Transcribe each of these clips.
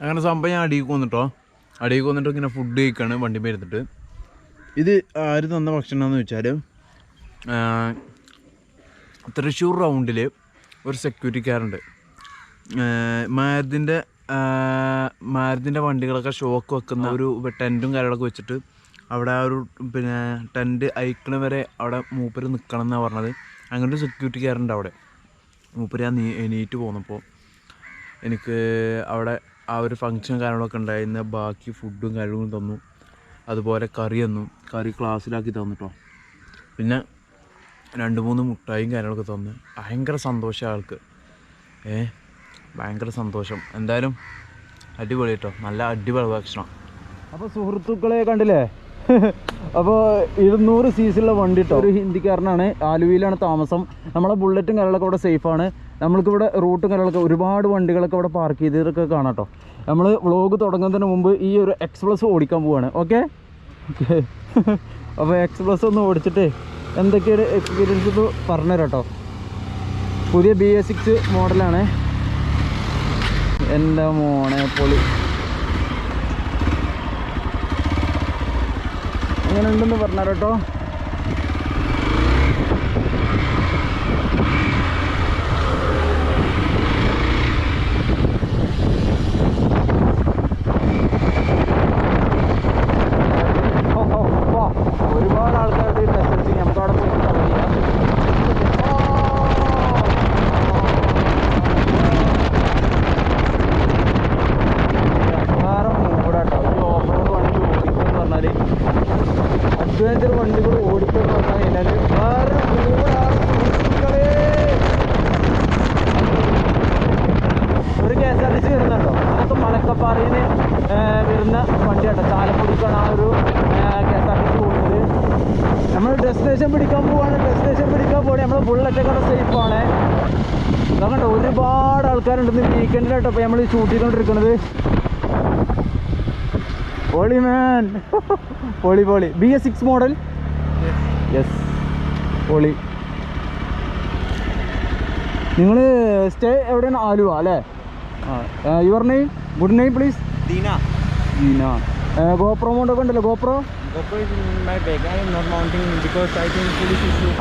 അങ്ങനെ സംഭവം ഞാൻ അടിയിൽ വന്നിട്ടോ അടിയിൽ വന്നിട്ട് ഇങ്ങനെ ഫുഡ് കഴിക്കാണ് വണ്ടി പേരുന്നിട്ട് ഇത് ആര് തന്ന ഭക്ഷണമെന്ന് വെച്ചാൽ തൃശ്ശൂർ റൗണ്ടിൽ ഒരു സെക്യൂരിറ്റിക്കാരുണ്ട് മാരുതിന്റെ മാരുതിന്റെ വണ്ടികളൊക്കെ ഷോക്ക് വെക്കുന്ന ഒരു ടെന്റും കാര്യങ്ങളൊക്കെ വെച്ചിട്ട് അവിടെ ആ ഒരു പിന്നെ ടെന്റ് അയക്കണ വരെ അവിടെ മൂപ്പര് നിൽക്കണം എന്നാണ് പറഞ്ഞത്. അങ്ങനെ ഒരു സെക്യൂരിറ്റിക്കാരുണ്ട് അവിടെ. മൂപ്പര് ഞാൻ നീ എണീറ്റ് പോന്നപ്പോൾ എനിക്ക് അവിടെ ആ ഒരു ഫങ്ഷൻ കാര്യങ്ങളൊക്കെ ഉണ്ടായിരുന്ന ബാക്കി ഫുഡും കാര്യങ്ങളും തന്നു. അതുപോലെ കറി തന്നു. കറി ക്ലാസ്സിലാക്കി തന്നു തന്നിട്ടോ പിന്നെ രണ്ട് മൂന്ന് മുട്ടായും കാര്യങ്ങളൊക്കെ തന്ന്. ഭയങ്കര സന്തോഷം ആൾക്ക്. ഏ ഭയങ്കര സന്തോഷം. എന്തായാലും അടിപൊളി കേട്ടോ നല്ല അടിപൊളി ഭക്ഷണം. അപ്പോൾ സുഹൃത്തുക്കളെ കണ്ടില്ലേ? അപ്പോൾ ഇരുന്നൂറ് സി വണ്ടി കേട്ടോ ഒരു ഹിന്ദിക്കാരനാണ്. ആലുവയിലാണ് താമസം. നമ്മളെ ബുള്ളറ്റും കാര്യങ്ങളൊക്കെ അവിടെ സേഫാണ് നമ്മൾക്കിവിടെ റൂട്ടും കാര്യങ്ങളൊക്കെ ഒരുപാട് വണ്ടികളൊക്കെ ഇവിടെ പാർക്ക് ചെയ്തിട്ടൊക്കെ കാണാം കേട്ടോ നമ്മൾ വ്ളോഗ് തുടങ്ങുന്നതിന് മുമ്പ് ഈ ഒരു എക്സ്പ്രസ് ഓടിക്കാൻ പോവാണ്. ഓക്കെ അപ്പോൾ എക്സ്പ്രസ് ഒന്ന് ഓടിച്ചിട്ട് എന്തൊക്കെയാണ് എക്സ്പീരിയൻസ് ഒന്ന് പറഞ്ഞുതരാം കേട്ടോ പുതിയ ബി എ സിക്സ് മോഡലാണ് എന്റെ മോണെ പൊളി. അങ്ങനെ ഉണ്ടെന്ന് പറഞ്ഞാൽ കേട്ടോ ഹോ, ഹോ, വാ. ഒരുപാട് ആൾക്കാരുടെ ടെസ്റ്റ് നമുക്ക് അവിടെ പോയിട്ട് അറിയാം വേറെ മൂടാട്ടോ ഈ ഓഫ് റോഡ് വണ്ടി ഓടിക്കുമെന്ന് പറഞ്ഞാൽ അഡ്വഞ്ചർ വണ്ടികൾ ഓടിക്കുമെന്ന് പറഞ്ഞു കഴിഞ്ഞാൽ വേറെ മൂടാണ് സുഹൃത്തുക്കളേ. ഒരു K S R T C വരുന്നുണ്ടോ നമുക്ക് മലക്കപ്പാറയിൽ വരുന്ന വണ്ടിയാട്ടോ ചാലക്കുടിക്കാണ് ആ ഒരു K S R T C പോകുന്നത് നമ്മൾ ഡെസ്റ്റിനേഷൻ പിടിക്കാൻ പോവാണ് ഡെസ്റ്റിനേഷൻ പിടിക്കാൻ പോകണേ നമ്മൾ ബുള്ളറ്റൊക്കെ സേഫാണ് കണ്ടോ ഒരുപാട് ആൾക്കാരുണ്ട് വീക്കെൻഡിലാട്ടോ ഇപ്പോൾ നമ്മൾ ഷൂട്ട് ചെയ്തുകൊണ്ടിരിക്കുന്നത് പൊളി മാൻ പൊളി പൊളി B S six model yes പൊളി നിങ്ങൾ സ്റ്റേ എവിടെയാണ്? ആലുവ അല്ലേ? Your name good name please Deena. Deena. GoPro മോണ്ടൊക്കെ ഉണ്ടല്ലോ ഗോപ്രോ.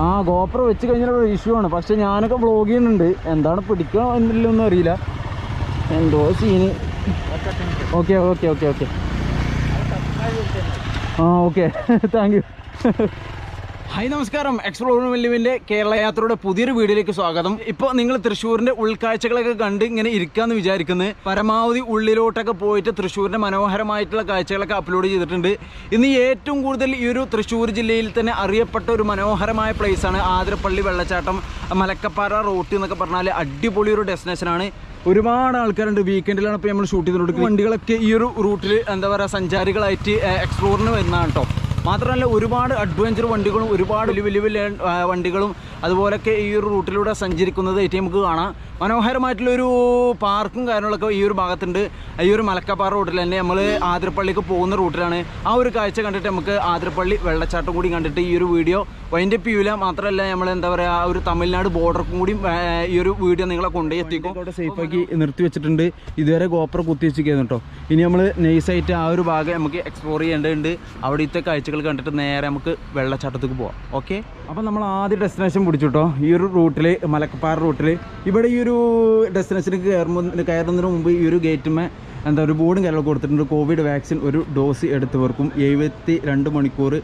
ആ ഗോപ്രോ വെച്ച് കഴിഞ്ഞാൽ ഒരു ഇഷ്യൂ ആണ്. പക്ഷെ ഞാനൊക്കെ വ്ളോഗ് ചെയ്യുന്നുണ്ട്. എന്താണ് പിടിക്കണോ എന്നില്ലൊന്നും അറിയില്ല. എന്തോ scene okay okay okay okay ആ ഓക്കെ താങ്ക് യു ഹായ് നമസ്കാരം. എക്സ്പ്ലോർ വെല്ലുവിന്റെ കേരള യാത്രയുടെ പുതിയൊരു വീഡിയോയിലേക്ക് സ്വാഗതം. ഇപ്പോൾ നിങ്ങൾ തൃശ്ശൂരിന്റെ ഉൾക്കാഴ്ചകളൊക്കെ കണ്ട് ഇങ്ങനെ ഇരിക്കാമെന്ന് വിചാരിക്കുന്നത് പരമാവധി ഉള്ളിലോട്ടൊക്കെ പോയിട്ട് തൃശ്ശൂരിന്റെ മനോഹരമായിട്ടുള്ള കാഴ്ചകളൊക്കെ അപ്ലോഡ് ചെയ്തിട്ടുണ്ട്. ഇന്ന് ഏറ്റവും കൂടുതൽ ഈ ഒരു തൃശ്ശൂർ ജില്ലയിൽ തന്നെ അറിയപ്പെട്ട ഒരു മനോഹരമായ പ്ലേസാണ് ആതിരപ്പള്ളി വെള്ളച്ചാട്ടം. മലക്കപ്പാറ റോട്ട് എന്നൊക്കെ പറഞ്ഞാൽ അടിപൊളി ഒരു ഡെസ്റ്റിനേഷനാണ് ഒരുപാട് ആൾക്കാരുണ്ട്. വീക്കെൻഡിലാണ് ഇപ്പോൾ നമ്മൾ ഷൂട്ട് ചെയ്തുകൊണ്ട് വണ്ടികളൊക്കെ ഈ ഒരു റൂട്ടിൽ എന്താ പറയുക സഞ്ചാരികളായിട്ട് എക്സ്പ്ലോറിന് വരുന്നതാണ് കേട്ടോ മാത്രമല്ല ഒരുപാട് അഡ്വഞ്ചർ വണ്ടികളും ഒരുപാട് വലിയ വലിയ വണ്ടികളും അതുപോലൊക്കെ ഈ ഒരു റൂട്ടിലൂടെ സഞ്ചരിക്കുന്നത് ഏറ്റവും നമുക്ക് കാണാം. മനോഹരമായിട്ടുള്ളൊരു പാർക്കും കാര്യങ്ങളൊക്കെ ഈ ഒരു ഭാഗത്തുണ്ട്. ഈ ഒരു മലക്കപ്പാറ റൂട്ടിൽ തന്നെ നമ്മൾ ആതിരപ്പള്ളിക്ക് പോകുന്ന റൂട്ടിലാണ് ആ ഒരു കാഴ്ച കണ്ടിട്ട് നമുക്ക് ആതിരപ്പള്ളി വെള്ളച്ചാട്ടം കൂടി കണ്ടിട്ട് ഈ ഒരു വീഡിയോ വൈൻഡപ്പ് ചെയ്യൂല മാത്രമല്ല നമ്മൾ എന്താ പറയുക ഒരു തമിഴ്നാട് ബോർഡർ കൂടി ഈ ഒരു വീഡിയോ നിങ്ങളെ കൊണ്ടുപോയി എത്തിക്കും. സേഫാക്കി നിർത്തി വെച്ചിട്ടുണ്ട്. ഇതുവരെ ഗോപ്ര കുത്തി വെച്ചിരിക്കുന്നു കേട്ടോ. ഇനി നമ്മൾ നൈസായിട്ട് ആ ഒരു ഭാഗം നമുക്ക് എക്സ്പ്ലോർ ചെയ്യേണ്ടതുണ്ട്. അവിടുത്തെ കാഴ്ചകൾ കണ്ടിട്ട് നേരെ നമുക്ക് വെള്ളച്ചാട്ടത്തേക്ക് പോവാം. ഓക്കെ അപ്പോൾ നമ്മൾ ആദ്യ ഡെസ്റ്റിനേഷൻ പിടിച്ചു കേട്ടോ. ഈ ഒരു റൂട്ടിൽ മലക്കപ്പാറ റൂട്ടിൽ ഇവിടെ ഈ ഒരു ഡെസ്റ്റിനേഷനിലേക്ക് കയറുമ്പോൾ കയറുന്നതിന് മുമ്പ് ഈ ഒരു ഗേറ്റുമേ എന്താ ഒരു ബോർഡും കാര്യങ്ങളൊക്കെ കൊടുത്തിട്ടുണ്ട്. കോവിഡ് വാക്സിൻ ഒരു ഡോസ് എടുത്തവർക്കും എഴുപത്തി രണ്ട് മണിക്കൂർ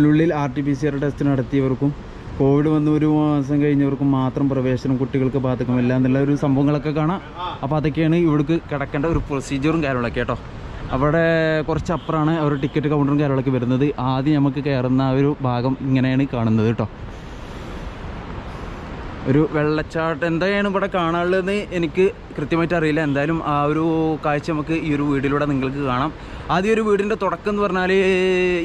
ഉള്ളിൽ R T P C R test നടത്തിയവർക്കും covid വന്ന ഒരു മാസം കഴിഞ്ഞവർക്കും മാത്രം പ്രവേശനം കുട്ടികൾക്ക് ബാധകമില്ല എന്നുള്ള ഒരു സംഭവങ്ങളൊക്കെ കാണാം. അപ്പോൾ അതൊക്കെയാണ് ഇവിടേക്ക് കിടക്കേണ്ട ഒരു പ്രൊസീജിയറും കാര്യങ്ങളൊക്കെ കേട്ടോ. അവിടെ കുറച്ച് അപ്പുറമാണ് അവർ ടിക്കറ്റ് കൗണ്ടറും കാര്യങ്ങളൊക്കെ വരുന്നത്. ആദ്യം നമുക്ക് കയറുന്ന ഒരു ഭാഗം ഇങ്ങനെയാണ് കാണുന്നത് കേട്ടോ. ഒരു വെള്ളച്ചാട്ടം. എന്താണ് ഇവിടെ കാണാനുള്ളതെന്ന് എനിക്ക് കൃത്യമായിട്ട് അറിയില്ല. എന്തായാലും ആ ഒരു കാഴ്ച നമുക്ക് ഈ ഒരു വീടിലൂടെ നിങ്ങൾക്ക് കാണാം. ആദ്യം ഒരു വീടിന്റെ തുടക്കം എന്ന് പറഞ്ഞാൽ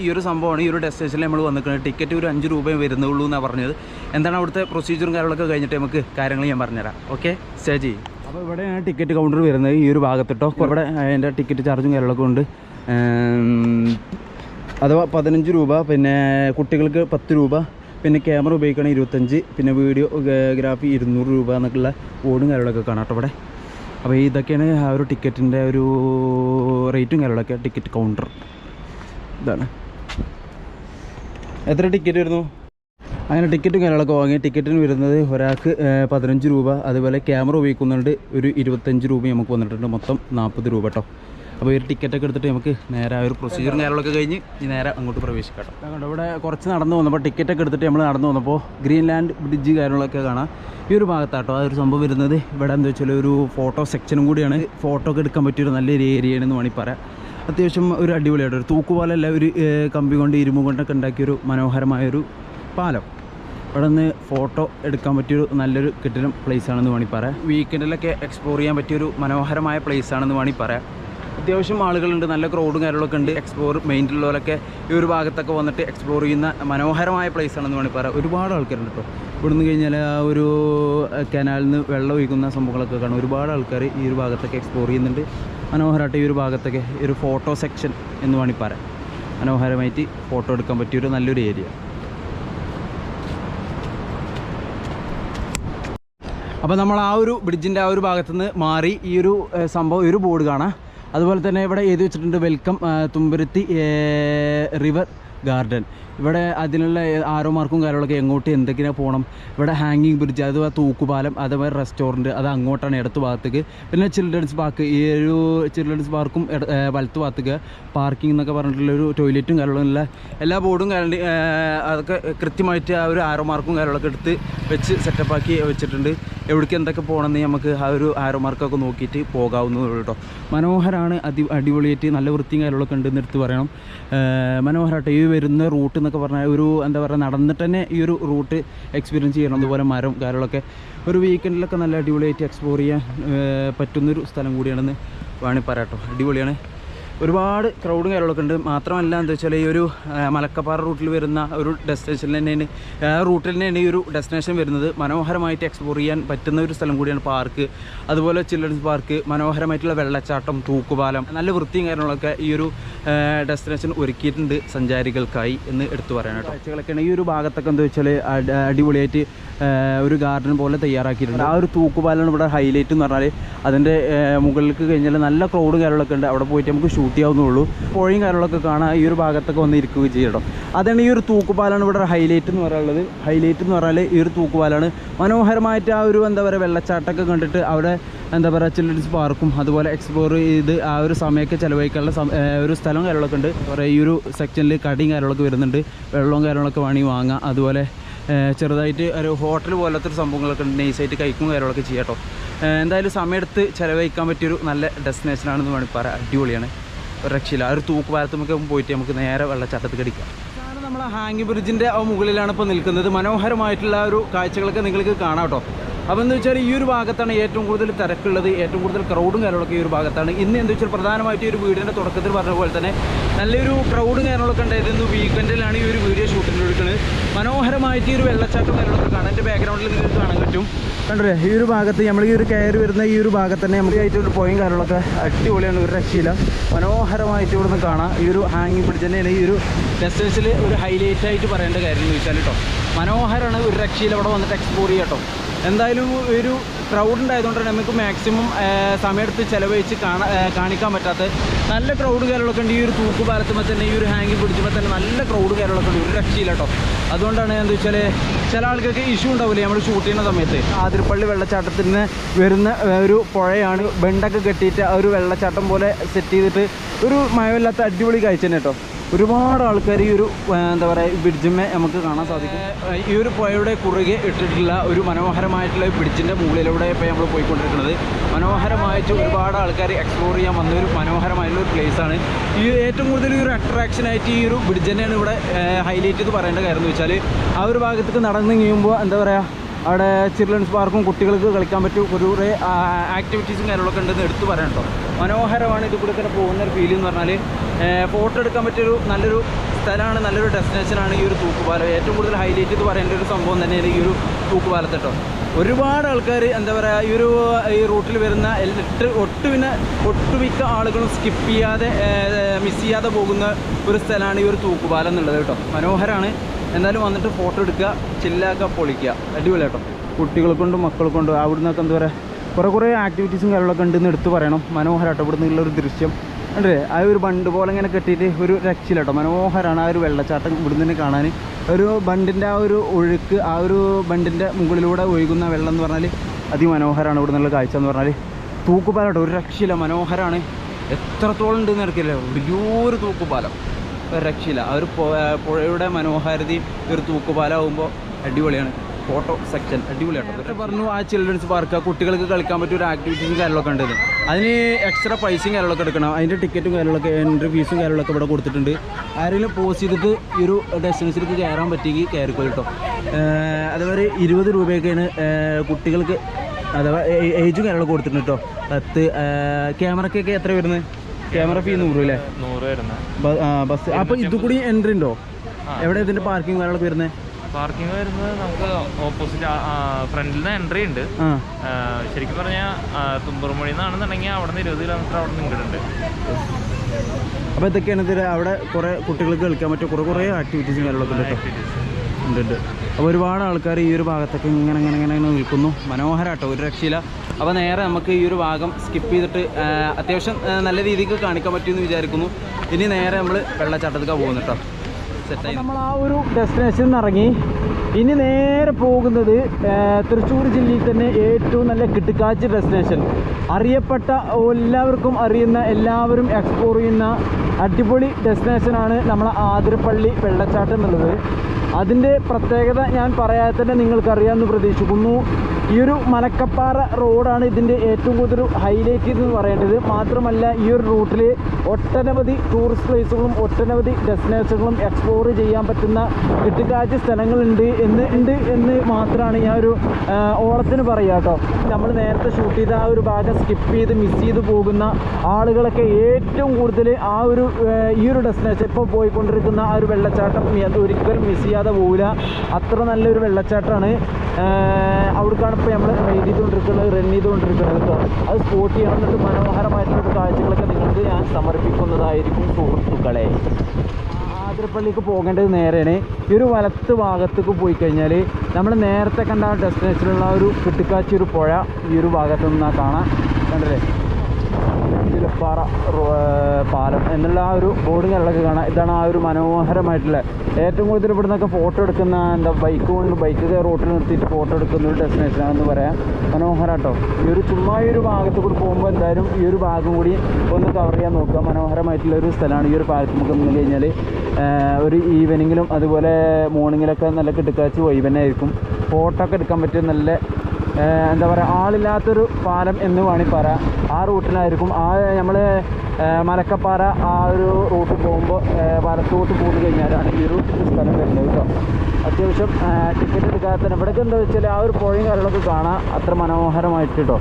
ഈ ഒരു സംഭവമാണ്. ഈ ഒരു ഡെസ്റ്റിനേഷനിൽ നമ്മൾ വന്നിരിക്കുന്നത്. ടിക്കറ്റ് ഒരു അഞ്ച് രൂപയെ വരുന്നുള്ളൂ എന്നാണ് പറഞ്ഞത്. എന്താണ് അവിടുത്തെ പ്രൊസീജിയറും കാര്യങ്ങളൊക്കെ കഴിഞ്ഞിട്ട് നമുക്ക് കാര്യങ്ങൾ ഞാൻ പറഞ്ഞുതരാം. ഓക്കെ സ്റ്റേ ചെയ്യും അപ്പോൾ ഇവിടെയാണ് ടിക്കറ്റ് കൗണ്ടർ വരുന്നത് ഈ ഒരു ഭാഗത്തിട്ടോ? ഇവിടെ അതിന്റെ ടിക്കറ്റ് ചാർജും കാര്യങ്ങളൊക്കെ ഉണ്ട്. അഥവാ പതിനഞ്ച് രൂപ പിന്നെ കുട്ടികൾക്ക് പത്ത് രൂപ പിന്നെ ക്യാമറ ഉപയോഗിക്കുകയാണെങ്കിൽ ഇരുപത്തഞ്ച് പിന്നെ വീഡിയോ ഗ്രാഫി ഇരുന്നൂറ് രൂപ എന്നൊക്കെയുള്ള ഓടും കാര്യങ്ങളൊക്കെ കാണാം കേട്ടോ ഇവിടെ. അപ്പോൾ ഇതൊക്കെയാണ് ആ ഒരു ടിക്കറ്റിന്റെ ഒരു റേറ്റും കാര്യങ്ങളൊക്കെ ടിക്കറ്റ് കൗണ്ടർ ഇതാണ്. എത്ര ടിക്കറ്റ് വരുന്നു? അങ്ങനെ ടിക്കറ്റും കാര്യങ്ങളൊക്കെ വാങ്ങി. ടിക്കറ്റിന് വരുന്നത് ഒരാൾക്ക് പതിനഞ്ച് രൂപ. അതുപോലെ ക്യാമറ ഉപയോഗിക്കുന്നുണ്ട് ഒരു ഇരുപത്തഞ്ച് രൂപ നമുക്ക് വന്നിട്ടുണ്ട്. മൊത്തം നാൽപ്പത് രൂപ കേട്ടോ. അപ്പോൾ ഈ ടിക്കറ്റൊക്കെ എടുത്തിട്ട് നമുക്ക് നേരെ ആ ഒരു പ്രൊസീജിയറും കാര്യങ്ങളൊക്കെ കഴിഞ്ഞ് ഇനി നേരെ അങ്ങോട്ട് പ്രവേശിക്കാം കേട്ടോ. ഇവിടെ കുറച്ച് നടന്ന് വന്നപ്പോൾ ടിക്കറ്റൊക്കെ എടുത്തിട്ട് നമ്മൾ നടന്ന് വന്നപ്പോൾ ഗ്രീൻലാൻഡ് ബ്രിഡ്ജ് കാര്യങ്ങളൊക്കെ കാണാം. ഈ ഒരു ഭാഗത്താട്ടോ ഒരു സംഭവം വരുന്നത് ഇവിടെ എന്താ വെച്ചാൽ ഒരു ഫോട്ടോ സെക്ഷനും കൂടിയാണ്. ഫോട്ടോ ഒക്കെ എടുക്കാൻ പറ്റിയൊരു നല്ലൊരു ഏരിയയാണെന്ന് വേണമെങ്കിൽ പറയാം. അത്യാവശ്യം ഒരു അടിപൊളിയായിട്ട് ഒരു തൂക്കുപാലല്ല ഒരു കമ്പി കൊണ്ട് ഇരുമ്പ് കൊണ്ടൊക്കെ ഉണ്ടാക്കിയൊരു മനോഹരമായൊരു പാലം. ഇവിടെ നിന്ന് ഫോട്ടോ എടുക്കാൻ പറ്റിയൊരു നല്ലൊരു കിട്ടുന്ന പ്ലേസ് ആണെന്ന് വേണമെങ്കിൽ പറയാം. വീക്കെൻഡിലൊക്കെ എക്സ്പ്ലോർ ചെയ്യാൻ പറ്റിയൊരു മനോഹരമായ പ്ലേസ് ആണെന്ന് വേണമെങ്കിൽ പറയാം. അത്യാവശ്യം ആളുകളുണ്ട് നല്ല ക്രൗഡും കാര്യങ്ങളൊക്കെ ഉണ്ട്. എക്സ്പ്ലോർ മെയിന്റുള്ളവരൊക്കെ ഈ ഒരു ഭാഗത്തൊക്കെ വന്നിട്ട് എക്സ്പ്ലോർ ചെയ്യുന്ന മനോഹരമായ പ്ലേസ് ആണെന്ന് വേണമെങ്കിൽ പറയാം. ഒരുപാട് ആൾക്കാരുണ്ട് കേട്ടോ ഇവിടുന്ന് കഴിഞ്ഞാൽ ആ ഒരു കനാലിൽ നിന്ന് വെള്ളം ഒഴിക്കുന്ന സംഭവങ്ങളൊക്കെ കാണും. ഒരുപാട് ആൾക്കാർ ഈ ഒരു ഭാഗത്തൊക്കെ എക്സ്പ്ലോർ ചെയ്യുന്നുണ്ട്. മനോഹരമായിട്ട് ഈ ഒരു ഭാഗത്തൊക്കെ ഈ ഒരു ഫോട്ടോ സെക്ഷൻ എന്ന് വേണമെങ്കിൽ പറയാം. മനോഹരമായിട്ട് ഫോട്ടോ എടുക്കാൻ പറ്റിയൊരു നല്ലൊരു ഏരിയ അപ്പോൾ നമ്മൾ ആ ഒരു ബ്രിഡ്ജിന്റെ ആ ഒരു ഭാഗത്തുനിന്ന് മാറി ഈ ഒരു സംഭവം ഈ ഒരു ബോർഡ് കാണാം. അതുപോലെ തന്നെ ഇവിടെ എഴുതി വെച്ചിട്ടുണ്ട് വെൽക്കം തുമ്പുരുത്തി റിവർ ഗാർഡൻ. ഇവിടെ അതിനുള്ള ആരോ മാർക്കും കാര്യങ്ങളൊക്കെ എങ്ങോട്ട് എന്തൊക്കെയാണ് പോകണം ഇവിടെ ഹാങ്ങിങ് ബ്രിഡ്ജ് അഥവാ തൂക്കുപാലം അഥവാ റെസ്റ്റോറന്റ് അത് അങ്ങോട്ടാണ് ഇടത്ത് ഭാഗത്തേക്ക്. പിന്നെ ചിൽഡ്രൻസ് പാർക്ക് ഈ ഒരു ചിൽഡ്രൻസ് പാർക്കും വലത്ത് ഭാഗത്തേക്ക്. പാർക്കിംഗ് എന്നൊക്കെ പറഞ്ഞിട്ടുള്ള ഒരു ടോയ്ലറ്റും കാര്യങ്ങളുള്ള എല്ലാ ബോർഡും കാര്യങ്ങളും അതൊക്കെ കൃത്യമായിട്ട് ആ ഒരു ആരോ മാർക്കും കാര്യങ്ങളൊക്കെ എടുത്ത് വെച്ച് സെറ്റപ്പാക്കി വെച്ചിട്ടുണ്ട്. എവിടേക്ക് എന്തൊക്കെ പോകണമെന്ന് നമുക്ക് ആ ഒരു ആരോ മാർക്കൊക്കെ നോക്കിയിട്ട് പോകാവുന്നതേ ഉള്ളൂ കേട്ടോ. മനോഹരമാണ് അതി അടിപൊളിയായിട്ട് നല്ല വൃത്തിയും കാര്യങ്ങളൊക്കെ ഉണ്ടെന്ന് എടുത്ത് പറയണം. മനോഹരമായിട്ട് ഈ വരുന്ന റൂട്ട് എന്നൊക്കെ പറഞ്ഞാൽ ഒരു എന്താ പറയുക നടന്നിട്ട് തന്നെ ഈ ഒരു റൂട്ട് എക്സ്പീരിയൻസ് ചെയ്യണം. അതുപോലെ മരം കാര്യങ്ങളൊക്കെ ഒരു വീക്കെൻഡിലൊക്കെ നല്ല അടിപൊളിയായിട്ട് എക്സ്പ്ലോർ ചെയ്യാൻ പറ്റുന്നൊരു സ്ഥലം കൂടിയാണെന്ന് വേണമെങ്കിൽ പറയാം കേട്ടോ അടിപൊളിയാണ്. ഒരുപാട് ക്രൗഡും കാര്യങ്ങളൊക്കെ ഉണ്ട്. മാത്രമല്ല എന്താ വെച്ചാൽ ഈ ഒരു മലക്കപ്പാറ റൂട്ടിൽ വരുന്ന ഒരു ഡെസ്റ്റിനേഷനിൽ തന്നെയാണ് ആ റൂട്ടിൽ തന്നെയാണ് ഈ ഒരു ഡെസ്റ്റിനേഷൻ വരുന്നത്. മനോഹരമായിട്ട് എക്സ്പ്ലോർ ചെയ്യാൻ പറ്റുന്ന ഒരു സ്ഥലം കൂടിയാണ് പാർക്ക് അതുപോലെ ചിൽഡ്രൻസ് പാർക്ക് മനോഹരമായിട്ടുള്ള വെള്ളച്ചാട്ടം തൂക്കുപാലം നല്ല വൃത്തിയും കാര്യങ്ങളൊക്കെ ഈ ഒരു ഡെസ്റ്റിനേഷൻ ഒരുക്കിയിട്ടുണ്ട് സഞ്ചാരികൾക്കായി എന്ന് എടുത്തു പറയാൻ കാഴ്ചകളൊക്കെയാണ് ഈ ഒരു ഭാഗത്തൊക്കെ എന്താ വെച്ചാൽ അടിപൊളിയായിട്ട് ഒരു ഗാർഡൻ പോലെ തയ്യാറാക്കിയിട്ടുണ്ട്. ആ ഒരു തൂക്കുപാലാണ് ഇവിടെ ഹൈലൈറ്റ് എന്ന് പറഞ്ഞാൽ അതിന്റെ മുകളിലേക്ക് കഴിഞ്ഞാൽ നല്ല ക്രൗഡും കാര്യങ്ങളൊക്കെ ഉണ്ട്. അവിടെ പോയിട്ട് നമുക്ക് ഷൂട്ട് ചെയ്യാവുന്നുള്ളൂ പുഴയും കാര്യങ്ങളൊക്കെ കാണാൻ ഈ ഒരു ഭാഗത്തൊക്കെ വന്ന് ഇരിക്കുകയും ചെയ്യണം അതാണ് ഈ ഒരു തൂക്കുപാലാണ് ഇവിടെ ഹൈലൈറ്റ് എന്ന് പറയാനുള്ളത്. ഹൈലൈറ്റ് എന്ന് പറഞ്ഞാൽ ഈ ഒരു തൂക്കുപാലാണ്. മനോഹരമായിട്ട് ആ ഒരു എന്താ പറയുക വെള്ളച്ചാട്ടമൊക്കെ കണ്ടിട്ട് അവിടെ എന്താ പറയുക ചിൽഡ്രൻസ് പാർക്കും അതുപോലെ എക്സ്പ്ലോർ ചെയ്ത് ആ ഒരു സമയമൊക്കെ ചിലവഴിക്കാനുള്ള ഒരു സ്ഥലവും കാര്യങ്ങളൊക്കെ ഉണ്ട്. പറയുക ഈ ഒരു സെക്ഷനിൽ കടിയും കാര്യങ്ങളൊക്കെ വരുന്നുണ്ട്. വെള്ളവും കാര്യങ്ങളൊക്കെ വേണമെങ്കിൽ വാങ്ങാം. അതുപോലെ ചെറുതായിട്ട് ഒരു ഹോട്ടൽ പോലത്തെ ഒരു സംഭവങ്ങളൊക്കെ ഉണ്ട്. നൈസായിട്ട് കഴിക്കും കാര്യങ്ങളൊക്കെ ചെയ്യാം കേട്ടോ. എന്തായാലും സമയമെടുത്ത് ചിലവഴിക്കാൻ പറ്റിയൊരു നല്ല ഡെസ്റ്റിനേഷനാണെന്ന് വേണമെങ്കിൽ പറയാം. അടിപൊളിയാണ്. ഒരു രക്ഷയില്ല. ആ ഒരു തൂക്കുപാലത്തുമൊക്കെ പോയിട്ട് നമുക്ക് നേരെ വെള്ളച്ചാട്ടത്തിൽ കടിക്കാം നമ്മളെ ഹാങ്ങി ബ്രിഡ്ജിന്റെ ആ മുകളിലാണ് ഇപ്പോൾ നിൽക്കുന്നത്. മനോഹരമായിട്ടുള്ള ഒരു കാഴ്ചകളൊക്കെ നിങ്ങൾക്ക് കാണാം കേട്ടോ. അപ്പോൾ എന്ന് വെച്ചാൽ ഈ ഒരു ഭാഗത്താണ് ഏറ്റവും കൂടുതൽ തിരക്കുള്ളത്. ഏറ്റവും കൂടുതൽ ക്രൗഡും കാര്യങ്ങളൊക്കെ ഈ ഒരു ഭാഗത്താണ്. ഇന്ന് എന്താ വെച്ചാൽ പ്രധാനമായിട്ട് ഈ ഒരു വീടിന്റെ തുടക്കത്തിൽ പറഞ്ഞ പോലെ തന്നെ നല്ലൊരു ക്രൗഡും കാര്യങ്ങളൊക്കെ ഉണ്ടായിരുന്നു. വീക്കെൻഡിലാണ് ഈ ഒരു വീഡിയോ ഷൂട്ടിന്റെ എടുക്കുന്നത് മനോഹരമായിട്ട് ഈ ഒരു വെള്ളച്ചാട്ടം കാര്യങ്ങളൊക്കെ കാണാം. എന്റെ ബാക്ക്ഗ്രൗണ്ടിൽ നിങ്ങൾക്ക് കാണാൻ പറ്റും. കണ്ടേ ഈ ഒരു ഭാഗത്ത് നമ്മൾ ഈ ഒരു കയറി വരുന്ന ഈ ഒരു ഭാഗത്ത് തന്നെ നമുക്ക് ആയിട്ട് ഒരു പോയും കാര്യങ്ങളൊക്കെ അടിപൊളിയാണ് ഒരു രക്ഷയില്ല. മനോഹരമായിട്ട് ഇവിടുന്ന് കാണാം. ഈ ഒരു ഹാങ്ങിങ് ബ്രിഡ്ജ് തന്നെയാണ് ഈ ഒരു ഡെസ്റ്റേഴ്സിൽ ഒരു ഹൈലൈറ്റ് ആയിട്ട് പറയേണ്ട കാര്യം എന്ന് ചോദിച്ചാൽ കേട്ടോ മനോഹരമാണ് ഒരു രക്ഷയിൽ അവിടെ വന്നിട്ട് എക്സ്പ്ലോർ ചെയ്യാം കേട്ടോ എന്തായാലും ഒരു ക്രൗഡ് ഉണ്ടായതുകൊണ്ട് തന്നെ നമുക്ക് മാക്സിമം സമയമെടുത്ത് ചിലവഴിച്ച് കാണാ കാണിക്കാൻ പറ്റാത്ത നല്ല ക്രൗഡ് കാര്യങ്ങളൊക്കെ ഉണ്ട്. ഈ ഒരു തൂക്ക് പാലത്തുമ്പോൾ തന്നെ ഈ ഒരു ഹാങ്ങിങ് പിടിച്ചുമ്പോൾ തന്നെ നല്ല ക്രൗഡ് കാര്യങ്ങളൊക്കെ ഉണ്ട്. ഒരു രക്ഷയില്ല കേട്ടോ. അതുകൊണ്ടാണ് എന്താ വെച്ചാൽ ചില ആൾക്കൊക്കെ ഇഷ്യൂ ഉണ്ടാവില്ലേ? നമ്മൾ ഷൂട്ട് ചെയ്യുന്ന സമയത്ത്. ആതിരപ്പള്ളി വെള്ളച്ചാട്ടത്തിൽ നിന്ന് വരുന്ന ഒരു പുഴയാണ്. ബെണ്ടൊക്കെ കെട്ടിയിട്ട് ആ ഒരു വെള്ളച്ചാട്ടം പോലെ സെറ്റ് ചെയ്തിട്ട് ഒരു മഴവില്ലാത്ത അടിപൊളി കാഴ്ച തന്നെ കേട്ടോ. ഒരുപാട് ആൾക്കാർ ഈ ഒരു എന്താ പറയുക ബ്രിഡ്ജിമേ നമുക്ക് കാണാൻ സാധിക്കും. ഈ ഒരു പുഴയുടെ കുറുകെ ഇട്ടിട്ടുള്ള ഒരു മനോഹരമായിട്ടുള്ള ബ്രിഡ്ജിന്റെ മുകളിലൂടെ ഇപ്പോൾ നമ്മൾ പോയിക്കൊണ്ടിരിക്കുന്നത്. മനോഹരമായിട്ട് ഒരുപാട് ആൾക്കാർ എക്സ്പ്ലോർ ചെയ്യാൻ വന്ന ഒരു മനോഹരമായിട്ടുള്ള ഒരു പ്ലേസാണ് ഈ ഏറ്റവും കൂടുതൽ ഈ ഒരു അട്രാക്ഷനായിട്ട് ഈ ഒരു ബ്രിഡ്ജ് തന്നെയാണ് ഇവിടെ ഹൈലൈറ്റ് ചെയ്ത് പറയേണ്ട കാര്യം എന്ന് വെച്ചാൽ ആ ഒരു ഭാഗത്തേക്ക് നടന്നു കഴിയുമ്പോൾ എന്താ പറയുക അവിടെ ചിൽഡ്രൻസ് പാർക്കും കുട്ടികൾക്ക് കളിക്കാൻ പറ്റും കുറേ ആക്ടിവിറ്റീസും കാര്യങ്ങളൊക്കെ ഉണ്ടെന്ന് എടുത്തു പറയാം കേട്ടോ. മനോഹരമാണ് ഇത് കൂടെ തന്നെ പോകുന്ന ഒരു ഫീൽ എന്ന് പറഞ്ഞാൽ ഫോട്ടോ എടുക്കാൻ പറ്റിയൊരു നല്ലൊരു സ്ഥലമാണ് നല്ലൊരു ഡെസ്റ്റിനേഷനാണ് ഈ ഒരു തൂക്കുപാലം. ഏറ്റവും കൂടുതൽ ഹൈലൈറ്റ് ചെയ്ത് പറയേണ്ട ഒരു സംഭവം തന്നെയാണ് ഈ ഒരു തൂക്കുപാലത്ത് കേട്ടോ. ഒരുപാട് ആൾക്കാർ എന്താ പറയുക ഈ ഒരു ഈ റൂട്ടിൽ വരുന്ന ഒട്ടുമിന ഒട്ടുമിക്ക ആളുകളും സ്കിപ്പ് ചെയ്യാതെ മിസ് ചെയ്യാതെ പോകുന്ന ഒരു സ്ഥലമാണ് ഈ ഒരു തൂക്കുപാലം എന്നുള്ളത് കേട്ടോ. മനോഹരമാണ് എന്തായാലും വന്നിട്ട് ഫോട്ടോ എടുക്കുക ചില്ലാക്കുക പൊളിക്കുക. അടിപൊളി കേട്ടോ. കുട്ടികളെ കൊണ്ടും മക്കളെ കൊണ്ടും അവിടുന്നൊക്കെ എന്താ പറയുക കുറേ കുറേ ആക്ടിവിറ്റീസും കാര്യങ്ങളൊക്കെ ഉണ്ടെന്ന് എടുത്ത് പറയണം. മനോഹരമായിട്ട് ഇവിടെ നിന്നുള്ളൊരു ദൃശ്യം. അല്ലേ ആ ഒരു ബണ്ട് പോലെ ഇങ്ങനെ കെട്ടിയിട്ട് ഒരു രക്ഷയില്ല കേട്ടോ മനോഹരമാണ് ആ ഒരു വെള്ളച്ചാട്ടം ഇവിടുന്ന് തന്നെ കാണാൻ ഒരു ബണ്ടിന്റെ ആ ഒരു ഒഴുക്ക് ആ ഒരു ബണ്ടിന്റെ മുകളിലൂടെ ഒഴുകുന്ന വെള്ളം എന്ന് പറഞ്ഞാൽ അതിമനോഹരമാണ് ഇവിടെ നിന്നുള്ള കാഴ്ച എന്ന് പറഞ്ഞാൽ തൂക്കുപാലം ഒരു രക്ഷയില്ല. മനോഹരമാണ് എത്രത്തോളം ഉണ്ടെന്ന് അറിയില്ല വലിയൊരു തൂക്കുപാലം. ഒരു രക്ഷയില്ല. ആ ഒരു പുഴയുടെ മനോഹാരിതയും ഒരു തൂക്കുപാലമാകുമ്പോൾ അടിപൊളിയാണ്. ഫോട്ടോ സെക്ഷൻ അടിപൊളിയായിട്ട് പറഞ്ഞു ആ ചിൽഡ്രൻസ് പാർക്ക് കുട്ടികൾക്ക് കളിക്കാൻ പറ്റിയ ഒരു ആക്ടിവിറ്റീസും കാര്യങ്ങളൊക്കെ ഉണ്ട് അതിന് എക്സ്ട്രാ പൈസയും കാര്യങ്ങളൊക്കെ എടുക്കണം. അതിന്റെ ടിക്കറ്റും കാര്യങ്ങളൊക്കെ എൻട്രി ഫീസും കാര്യങ്ങളൊക്കെ ഇവിടെ കൊടുത്തിട്ടുണ്ട്. ആരെങ്കിലും പോസ്റ്റ് ചെയ്തിട്ട് ഈ ഒരു ഡെസ്റ്റിനേഷനിലേക്ക് കയറാൻ പറ്റിയെങ്കിൽ കയറിക്കോ കേട്ടോ അതേപോലെ അതുവരെ ഇരുപത് രൂപയൊക്കെയാണ് കുട്ടികൾക്ക് അഥവാ ഏജും കാര്യങ്ങളൊക്കെ കൊടുത്തിട്ടുണ്ട് കേട്ടോ പത്ത് ക്യാമറക്കൊക്കെ എത്ര വരുന്നത്? ക്യാമറ ഫീ നൂറ് അല്ലേ? നൂറ് വരുന്നത്. ബസ്. അപ്പോൾ ഇത് കൂടി എൻട്രി ഉണ്ടോ? എവിടെ ഇതിന്റെ പാർക്കിംഗ് കാര്യങ്ങളൊക്കെ വരുന്നത്? പാർക്കിംഗ് വരുന്നത് നമുക്ക് ഓപ്പോസിറ്റ് ഫ്രണ്ടിൽ നിന്ന് എൻട്രി ഉണ്ട്. ശരിക്കും പറഞ്ഞാൽ തുമ്പുറമൊഴി നിന്നാണെന്നുണ്ടെങ്കിൽ അവിടെ നിന്ന് ഇരുപത് കിലോമീറ്റർ അവിടെ നിന്ന് ഇങ്ങോട്ടുണ്ട്. അപ്പോൾ ഇതൊക്കെയാണ് ഇതിൽ അവിടെ കുറേ കുട്ടികൾക്ക് കളിക്കാൻ പറ്റിയ കുറേ കുറേ ആക്ടിവിറ്റീസും കാര്യങ്ങളൊക്കെ ഉണ്ട് ഉണ്ട് അപ്പോൾ ഒരുപാട് ആൾക്കാർ ഈ ഒരു ഭാഗത്തൊക്കെ ഇങ്ങനെ ഇങ്ങനെ ഇങ്ങനെ ഇങ്ങനെ നിൽക്കുന്നു. മനോഹരമാട്ടോ ഒരു രക്ഷയില്ല. അപ്പോൾ നേരെ നമുക്ക് ഈ ഒരു ഭാഗം സ്കിപ്പ് ചെയ്തിട്ട് അത്യാവശ്യം നല്ല രീതിക്ക് കാണിക്കാൻ പറ്റുമെന്ന് വിചാരിക്കുന്നു. ഇനി നേരെ നമ്മൾ വെള്ളച്ചാട്ടത്തേക്കാണ് പോകുന്നു കേട്ടോ. സെറ്റായി നമ്മൾ ആ ഒരു ഡെസ്റ്റിനേഷനിൽ നിന്ന് ഇറങ്ങി. ഇനി നേരെ പോകുന്നത് തൃശ്ശൂർ ജില്ലയിൽ തന്നെ ഏറ്റവും നല്ല കിട്ടുക്കാച്ചി ഡെസ്റ്റിനേഷൻ അറിയപ്പെട്ട എല്ലാവർക്കും അറിയുന്ന എല്ലാവരും എക്സ്പ്ലോർ ചെയ്യുന്ന അടിപൊളി ഡെസ്റ്റിനേഷനാണ് നമ്മളെ ആതിരപ്പള്ളി വെള്ളച്ചാട്ടം എന്നുള്ളത്. അതിന്റെ പ്രത്യേകത ഞാൻ പറയാതെ തന്നെ നിങ്ങൾക്കറിയാമെന്ന് പ്രതീക്ഷിക്കുന്നു. ഈ ഒരു മലക്കപ്പാറ റോഡാണ് ഇതിന്റെ ഏറ്റവും കൂടുതൽ ഹൈലൈറ്റ് എന്ന് പറയേണ്ടത്. മാത്രമല്ല ഈ ഒരു റൂട്ടിൽ ഒട്ടനവധി ടൂറിസ്റ്റ് പ്ലേസുകളും ഒട്ടനവധി ഡെസ്റ്റിനേഷനുകളും എക്സ്പ്ലോർ ചെയ്യാൻ പറ്റുന്ന കിട്ടിക്കാഴ്ച സ്ഥലങ്ങളുണ്ട് എന്ന് ഉണ്ട് എന്ന് മാത്രമാണ് ഞാൻ ഒരു ഓളത്തിന് പറയുക കേട്ടോ. നമ്മൾ നേരത്തെ ഷൂട്ട് ചെയ്ത ആ ഒരു ഭാഗം സ്കിപ്പ് ചെയ്ത് മിസ് ചെയ്ത് പോകുന്ന ആളുകളൊക്കെ ഏറ്റവും കൂടുതൽ ആ ഒരു ഈ ഒരു ഡെസ്റ്റിനേഷൻ ഇപ്പോൾ പോയിക്കൊണ്ടിരിക്കുന്ന ആ ഒരു വെള്ളച്ചാട്ടം ഒരിക്കലും മിസ് ചെയ്യാതെ പോവില്ല. അത്ര നല്ലൊരു വെള്ളച്ചാട്ടമാണ്. അവിടേക്കാണ് ഇപ്പോൾ നമ്മൾ റൈഡ് ചെയ്തുകൊണ്ടിരിക്കുന്നത് റൺ ചെയ്തുകൊണ്ടിരിക്കുന്നത് കേട്ടോ അത് സ്പോട്ട് ചെയ്യണം എന്നിട്ട് മനോഹരമായിട്ടുള്ള കാഴ്ചകളൊക്കെ നിങ്ങൾക്ക് ഞാൻ സമർപ്പിക്കുന്നതായിരിക്കും സുഹൃത്തുക്കളെ. ആതിരപ്പള്ളിക്ക് പോകേണ്ടത് നേരെയാണ്. ഈ ഒരു വലത്ത് ഭാഗത്തേക്ക് പോയി കഴിഞ്ഞാൽ നമ്മൾ നേരത്തെ കണ്ട ഡെസ്റ്റിനേഷനിലുള്ള ഒരു കുട്ടിക്കാച്ചി ഒരു പുഴ ഈ ഒരു ഭാഗത്ത് നിന്നാണ് കാണാം. കണ്ടല്ലേ? ചിലപ്പാറ റോ- ഏർ പാലം എന്നുള്ള ആ ഒരു ബോർഡിങ് കാര്യങ്ങളൊക്കെ കാണാം. ഇതാണ് ആ ഒരു മനോഹരമായിട്ടുള്ള ഏറ്റവും കൂടുതൽ ഇവിടെ നിന്നൊക്കെ ഫോട്ടോ എടുക്കുന്ന എന്താ ബൈക്ക് കൊണ്ട് ബൈക്ക് റോട്ടിൽ നിർത്തിയിട്ട് ഫോട്ടോ എടുക്കുന്ന ഒരു ഡെസ്റ്റിനേഷനാണെന്ന് പറയാം. മനോഹരാട്ടോ. ഈ ഒരു ചുമ്മാ ഈ ഒരു ഭാഗത്ത് കൂടി പോകുമ്പോൾ എന്തായാലും ഈ ഒരു ഭാഗം കൂടി ഒന്ന് കവർ ചെയ്യാൻ നോക്കുക. മനോഹരമായിട്ടുള്ള ഒരു സ്ഥലമാണ് ഈ ഒരു പാലത്ത് നമുക്ക് നിന്ന് കഴിഞ്ഞാൽ. ഒരു ഈവനിങ്ങിലും അതുപോലെ മോർണിംഗിലൊക്കെ നല്ല കിടക്കാച്ച് വൈബന്നെ ആയിരിക്കും. ഫോട്ടോ ഒക്കെ എടുക്കാൻ പറ്റിയ നല്ല എന്താ പറയുക ആളില്ലാത്തൊരു പാലം എന്ന് വേണമെങ്കിൽ പറയാം. ആ റൂട്ടിലായിരിക്കും. ആ നമ്മൾ മലക്കപ്പാറ ആ ഒരു റൂട്ട് പോകുമ്പോൾ വലത്തോട്ട് പോന്നു കഴിഞ്ഞാലാണ് ഈ ഒരു സ്ഥലം വരുന്നത് കേട്ടോ അത്യാവശ്യം ടിക്കറ്റ് എടുക്കാതെ തന്നെ. എന്താ വെച്ചാൽ ആ ഒരു പുഴയും കാര്യങ്ങളൊക്കെ കാണാം അത്ര മനോഹരമായിട്ട് കേട്ടോ